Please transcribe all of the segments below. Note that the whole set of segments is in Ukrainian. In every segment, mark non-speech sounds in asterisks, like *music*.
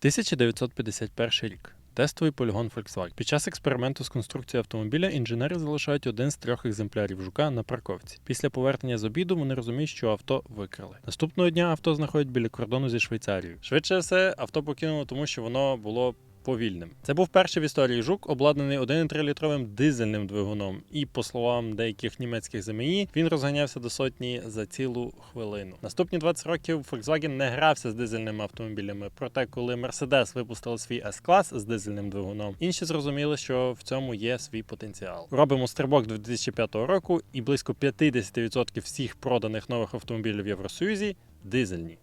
1951 рік. Тестовий полігон Volkswagen. Під час експерименту з конструкцією автомобіля інженери залишають один з трьох екземплярів жука на парковці. Після повернення з обіду вони розуміють, що авто викрали. Наступного дня авто знаходять біля кордону зі Швейцарією. Швидше все, авто покинуло, тому що воно було. Повільним. Це був перший в історії жук, обладнаний 1,3-літровим дизельним двигуном, і, по словам деяких німецьких ЗМІ, він розганявся до сотні за цілу хвилину. Наступні 20 років Volkswagen не грався з дизельними автомобілями. Проте, коли Mercedes випустили свій S-клас з дизельним двигуном, інші зрозуміли, що в цьому є свій потенціал. Робимо стрибок до 2005 року, і близько 50% всіх проданих нових автомобілів в Євросоюзі дизельні.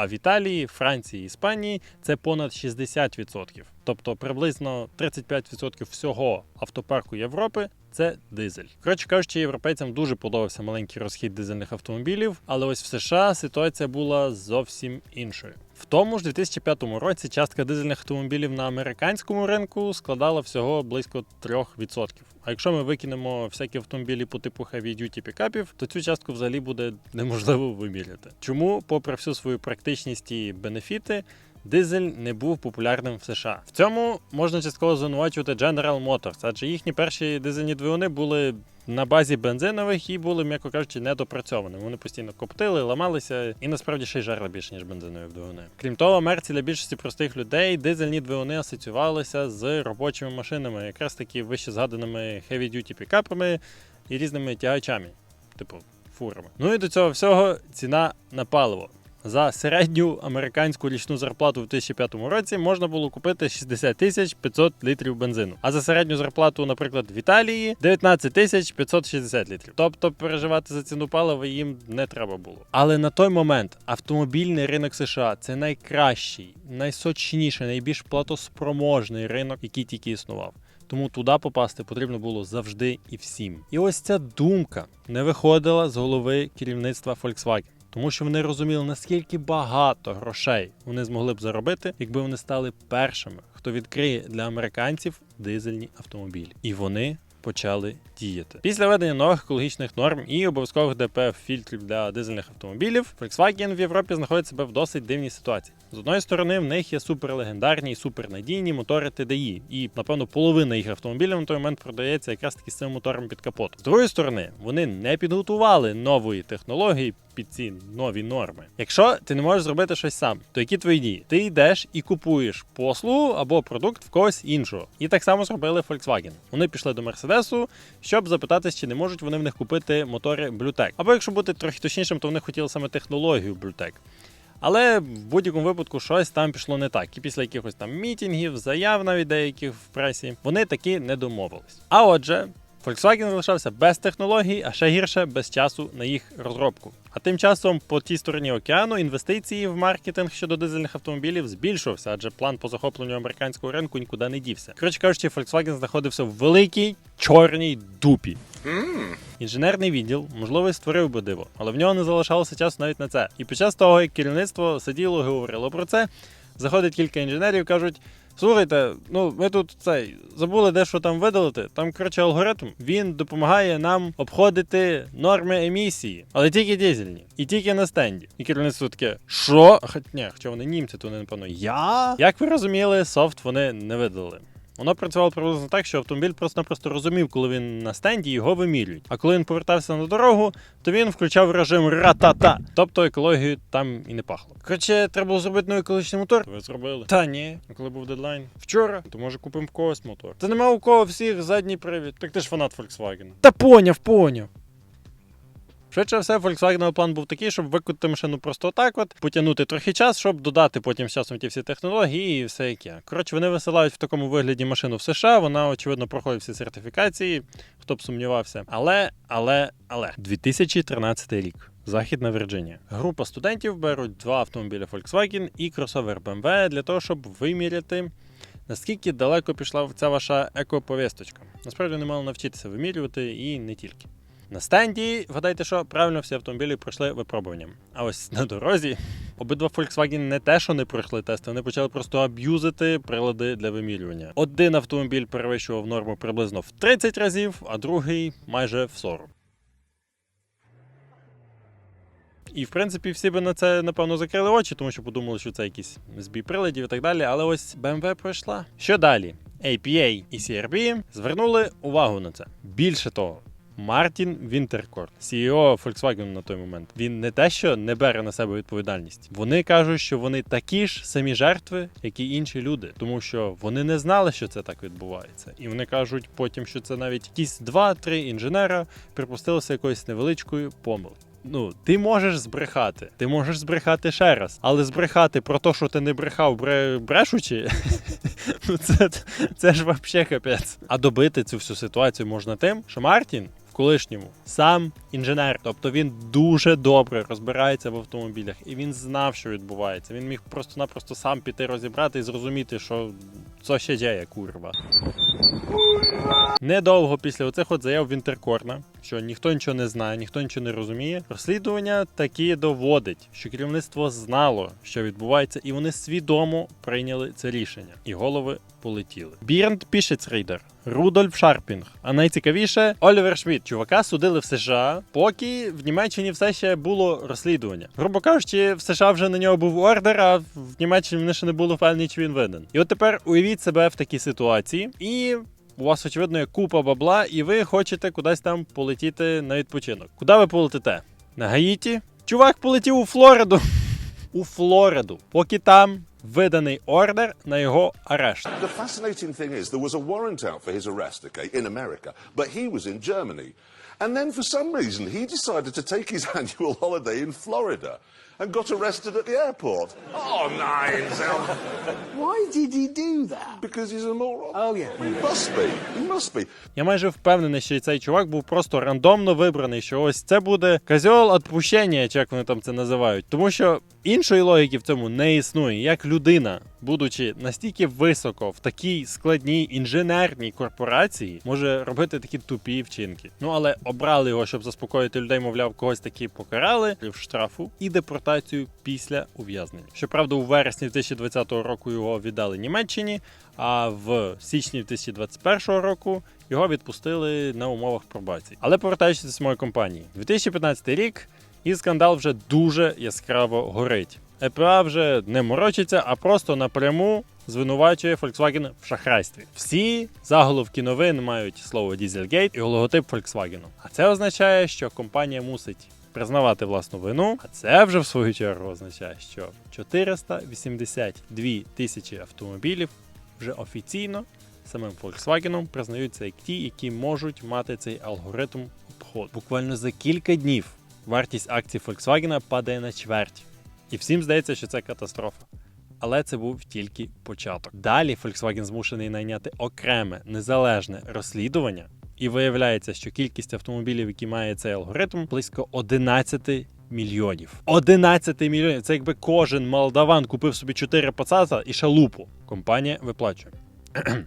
А в Італії, Франції, Іспанії це понад 60%. Тобто приблизно 35% всього автопарку Європи це дизель. Коротше кажучи, європейцям дуже подобався маленький розхід дизельних автомобілів, але ось в США ситуація була зовсім іншою. В тому ж 2005 році частка дизельних автомобілів на американському ринку складала всього близько 3%. А якщо ми викинемо всякі автомобілі по типу heavy duty пікапів, то цю частку взагалі буде неможливо виміряти. Чому, попри всю свою практичність і бенефіти, дизель не був популярним в США. В цьому можна частково звинувачувати General Motors, адже їхні перші дизельні двигуни були на базі бензинових і були, м'яко кажучи, недопрацьованими. Вони постійно коптили, ламалися і насправді ще й жарли більше, ніж бензинові двигуни. Крім того, в Америці для більшості простих людей дизельні двигуни асоціювалися з робочими машинами, якраз таки вище згаданими heavy-duty пікапами і різними тягачами, типу фурами. Ну і до цього всього ціна на паливо. За середню американську річну зарплату в 2005 році можна було купити 60 тисяч 500 літрів бензину. А за середню зарплату, наприклад, в Італії 19 тисяч 560 літрів. Тобто переживати за ціну палива їм не треба було. Але на той момент автомобільний ринок США це найкращий, найсочніший, найбільш платоспроможний ринок, який тільки існував. Тому туди попасти потрібно було завжди і всім. І ось ця думка не виходила з голови керівництва Volkswagen. Тому що вони розуміли, наскільки багато грошей вони змогли б заробити, якби вони стали першими, хто відкриє для американців дизельні автомобілі. І вони почали діяти. Після введення нових екологічних норм і обов'язкових ДПФ фільтрів для дизельних автомобілів, Volkswagen в Європі знаходить себе в досить дивній ситуації. З одної сторони, в них є суперлегендарні і супернадійні мотори TDI, і напевно половина їх автомобілів на той момент продається якраз таки з цим мотором під капотом. З другої сторони, вони не підготували нової технології під ці нові норми. Якщо ти не можеш зробити щось сам, то які твої дії? Ти йдеш і купуєш послугу або продукт в когось іншого. І так само зробили Volkswagen. Вони пішли до Мерседесу, щоб запитатись, чи не можуть вони в них купити мотори Bluetech. Або якщо бути трохи точнішим, то вони хотіли саме технологію Bluetech. Але в будь-якому випадку щось там пішло не так. І після якихось там мітінгів, заяв навіть деяких в пресі, вони таки не домовились. А отже, Volkswagen залишався без технологій, а ще гірше без часу на їх розробку. А тим часом по тій стороні океану інвестиції в маркетинг щодо дизельних автомобілів збільшувався, адже план по захопленню американського ринку нікуди не дівся. Коротше кажучи, Volkswagen знаходився в великій чорній дупі. Інженерний відділ, можливо, і створив би диво, але в нього не залишалося часу навіть на це. І під час того, як керівництво сиділо і говорило про це, заходить кілька інженерів, кажуть. Слухайте, ну ми тут цей забули дещо там видалити. Там, коротше, алгоритм він допомагає нам обходити норми емісії, але тільки дизельні, і тільки на стенді. І керівництво таке, що? Хоч ні, хоча вони німці, то вони напевно я. Як ви розуміли, софт вони не видали. Воно працювало приблизно так, що автомобіль просто-напросто розумів, коли він на стенді його вимірюють. А коли він повертався на дорогу, то він включав режим ратата. Тобто екологію там і не пахло. Коротше, треба було зробити новий екологічний мотор. Ви зробили? Та ні. А коли був дедлайн? Вчора. То може купимо в когось мотор. Та нема у кого всіх задній привід. Так ти ж фанат Volkswagen. Та поняв, поняв. Швидше все, Volkswagen план був такий, щоб викотити машину просто так, от, потягнути трохи час, щоб додати потім з часом ті всі технології і все яке. Коротше, вони висилають в такому вигляді машину в США. Вона, очевидно, проходить всі сертифікації, хто б сумнівався. Але, але, але 2013 рік. Західна Вірджинія. Група студентів беруть два автомобілі Volkswagen і кросовер BMW для того, щоб виміряти. Наскільки далеко пішла ця ваша екоповісточка? Насправді вони мали навчитися вимірювати і не тільки. На стенді, вгадайте, що правильно всі автомобілі пройшли випробуванням. А ось на дорозі обидва Volkswagen не те, що не пройшли тести, вони почали просто аб'юзити прилади для вимірювання. Один автомобіль перевищував норму приблизно в 30 разів, а другий майже в 40. І в принципі всі би на це напевно закрили очі, тому що подумали, що це якісь збій приладів і так далі. Але ось BMW пройшла. Що далі? APA і CRB звернули увагу на це. Більше того. Мартін Вінтеркорт, CEO Volkswagen на той момент, він не те, що не бере на себе відповідальність. Вони кажуть, що вони такі ж самі жертви, як і інші люди, тому що вони не знали, що це так відбувається. І вони кажуть потім, що це навіть якісь два-три інженера припустилися якоюсь невеличкою помилкою. Ну, ти можеш збрехати, ти можеш збрехати ще раз, але збрехати про те, що ти не брехав, бре... брешучи, *laughs* ну це, це ж вообще капець. А добити цю всю ситуацію можна тим, що Мартін колишньому. Сам інженер, тобто він дуже добре розбирається в автомобілях, і він знав, що відбувається. Він міг просто-напросто сам піти розібрати і зрозуміти, що це ще діє, курва. Недовго після оцих от заяв Вінтеркорна, що ніхто нічого не знає, ніхто нічого не розуміє. Розслідування таки доводить, що керівництво знало, що відбувається, і вони свідомо прийняли це рішення. І голови полетіли. Бірнд Пішецрейдер, Рудольф Шарпінг. А найцікавіше Олівер Шмідт. Чувака судили в США, поки в Німеччині все ще було розслідування. Грубо кажучи, в США вже на нього був ордер, а в Німеччині вони ще не були впевнені, чи він винен. І от тепер уявіть себе в такій ситуації і. У вас, очевидно, є купа бабла, і ви хочете кудись там полетіти на відпочинок. Куди ви полетите? На Гаїті? Чувак полетів у Флориду. У Флориду, поки там виданий ордер на його арешт. The fascinating thing is, there was a warrant out for his arrest, okay, in America, but he was in Germany. And then for some reason, he decided to take his *laughs* annual holiday in Florida and got arrested at the airport. Oh, nines! Why did he do that? Because he's a moron. Oh, yeah. He must be. He must be. Я майже впевнений, що цей чувак був просто рандомно вибраний, що ось це буде козьол відпущення, чи як вони там це називають. Тому що іншої логіки в цьому не існує. Як людина, будучи настільки високо в такій складній інженерній корпорації, може робити такі тупі вчинки. Ну але обрали його, щоб заспокоїти людей, мовляв, когось таки покарали в штрафу і депортацію після ув'язнення. Щоправда, у вересні 2020 року його віддали Німеччині, а в січні 2021 року його відпустили на умовах пробації. Але повертаючись до самої компанії, 2015 рік і скандал вже дуже яскраво горить. ЕПА вже не морочиться, а просто напряму звинувачує Volkswagen в шахрайстві. Всі заголовки новин мають слово Dieselgate і логотип Volkswagen. А це означає, що компанія мусить признавати власну вину. А це вже в свою чергу означає, що 482 тисячі автомобілів вже офіційно самим Volkswagen признаються як ті, які можуть мати цей алгоритм обходу. Буквально за кілька днів вартість акцій Volkswagen падає на чверть. І всім здається, що це катастрофа. Але це був тільки початок. Далі Volkswagen змушений найняти окреме незалежне розслідування, і виявляється, що кількість автомобілів, які має цей алгоритм, близько 11 мільйонів. 11 мільйонів. Це якби кожен молдаван купив собі 4 пацата і шалупу. Компанія виплачує *clears throat*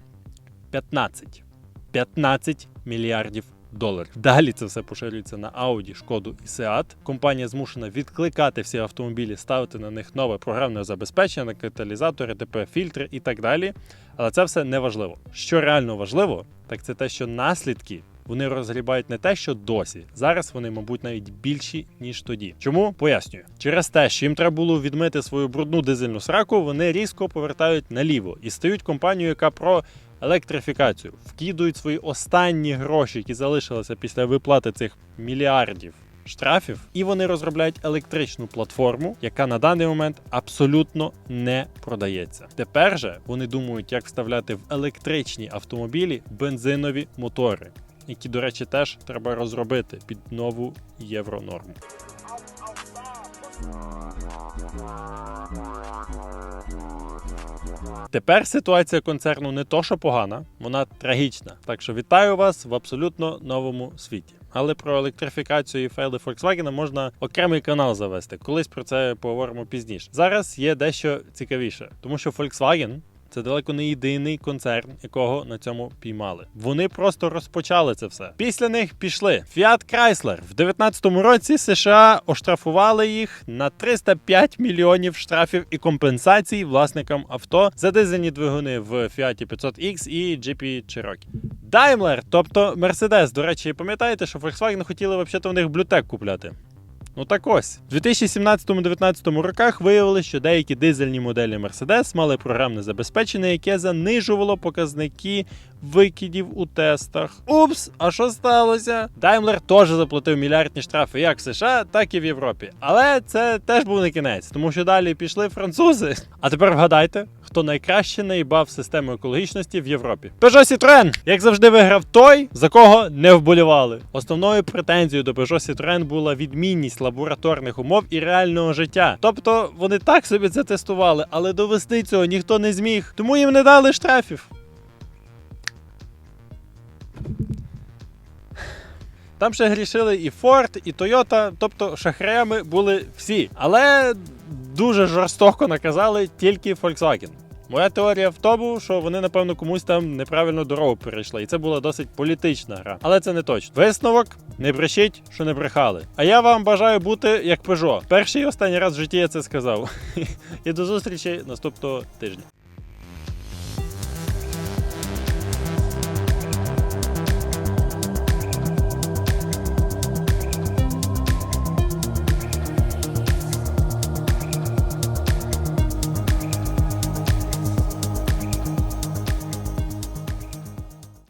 15. 15 мільярдів доларів. Далі це все поширюється на Audi, Шкоду і Seat. Компанія змушена відкликати всі автомобілі, ставити на них нове програмне забезпечення, на каталізатори, ТП фільтри і так далі. Але це все не важливо. Що реально важливо, так це те, що наслідки. Вони розгрібають не те, що досі. Зараз вони, мабуть, навіть більші, ніж тоді. Чому? Пояснюю. Через те, що їм треба було відмити свою брудну дизельну сраку, вони різко повертають наліво і стають компанією, яка про електрифікацію вкидують свої останні гроші, які залишилися після виплати цих мільярдів. Штрафів, і вони розробляють електричну платформу, яка на даний момент абсолютно не продається. Тепер же вони думають, як вставляти в електричні автомобілі бензинові мотори, які, до речі, теж треба розробити під нову євронорму. Тепер ситуація концерну не то, що погана, вона трагічна. Так що вітаю вас в абсолютно новому світі. Але про електрифікацію і фейли Volkswagen можна окремий канал завести. Колись про це поговоримо пізніше. Зараз є дещо цікавіше, тому що Volkswagen це далеко не єдиний концерн, якого на цьому піймали. Вони просто розпочали це все. Після них пішли Fiat Chrysler. В 19-му році США оштрафували їх на 305 мільйонів штрафів і компенсацій власникам авто за дизельні двигуни в Fiat 500X і GP Cherokee. Daimler, тобто Mercedes, до речі, пам'ятаєте, що Volkswagen хотіли взагалі в них блютек купляти? Ну так ось, в 2017-2019 роках виявилось, що деякі дизельні моделі Mercedes мали програмне забезпечення, яке занижувало показники викидів у тестах. Упс, а що сталося? Daimler теж заплатив мільярдні штрафи як в США, так і в Європі. Але це теж був не кінець, тому що далі пішли французи. А тепер вгадайте, хто найкраще наїбав систему екологічності в Європі. Peugeot Citroën! Як завжди виграв той, за кого не вболівали. Основною претензією до Peugeot Citroën була відмінність лабораторних умов і реального життя. Тобто вони так собі це тестували, але довести цього ніхто не зміг, тому їм не дали штрафів. Там ще грішили і Ford, і Toyota, тобто шахраями були всі. Але дуже жорстоко наказали тільки Volkswagen. Моя теорія в тому, що вони, напевно, комусь там неправильно дорогу перейшли, і це була досить політична гра. Але це не точно. Висновок не брешіть, що не брехали. А я вам бажаю бути як Peugeot. Перший і останній раз в житті я це сказав. *laughs* І до зустрічі наступного тижня.